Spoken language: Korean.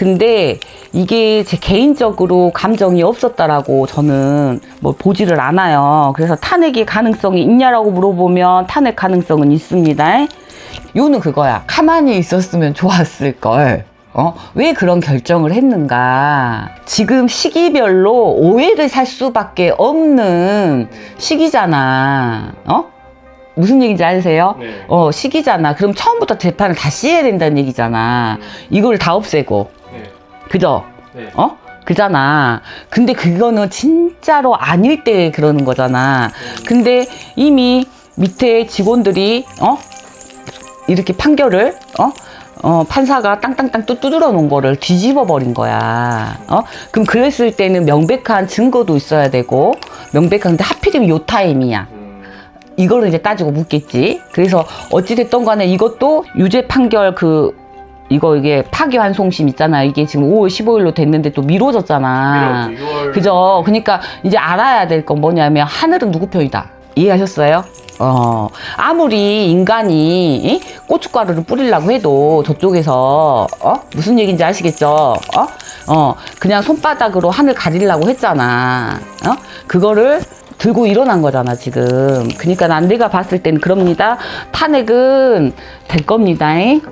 근데 이게 제 개인적으로 감정이 없었다라고 저는 뭐 보지를 않아요. 그래서 탄핵의 가능성이 있냐라고 물어보면 탄핵 가능성은 있습니다. 요는 그거야. 가만히 있었으면 좋았을 걸. 어? 왜 그런 결정을 했는가? 지금 시기별로 오해를 살 수밖에 없는 시기잖아. 어? 무슨 얘기인지 아세요? 네. 어, 시기잖아. 그럼 처음부터 재판을 다시 해야 된다는 얘기잖아. 이걸 다 없애고. 네. 그죠? 네. 어? 그잖아. 근데 그거는 진짜로 아닐 때 그러는 거잖아. 근데 이미 밑에 직원들이, 어? 이렇게 판결을, 어? 어, 판사가 땅땅땅 또 두드려 놓은 거를 뒤집어 버린 거야. 어? 그럼 그랬을 때는 명백한 증거도 있어야 되고, 명백한, 근데 하필이면 요 타임이야. 음. 이거를 이제 따지고 묻겠지. 그래서 어찌됐던 간에 이것도 유죄 판결 그, 이거 이게 파기환 송심 있잖아. 이게 지금 5월 15일로 됐는데 또 미뤄졌잖아. 6월. 그죠? 그러니까 이제 알아야 될 건 뭐냐면 하늘은 누구 편이다. 이해하셨어요? 어, 아무리 인간이 이? 고춧가루를 뿌리려고 해도 저쪽에서 어? 무슨 얘기인지 아시겠죠? 어? 어, 그냥 손바닥으로 하늘 가리려고 했잖아. 어? 그거를 들고 일어난 거잖아, 지금. 그러니까 난 내가 봤을 땐 그럽니다. 탄핵은 될 겁니다. 잉?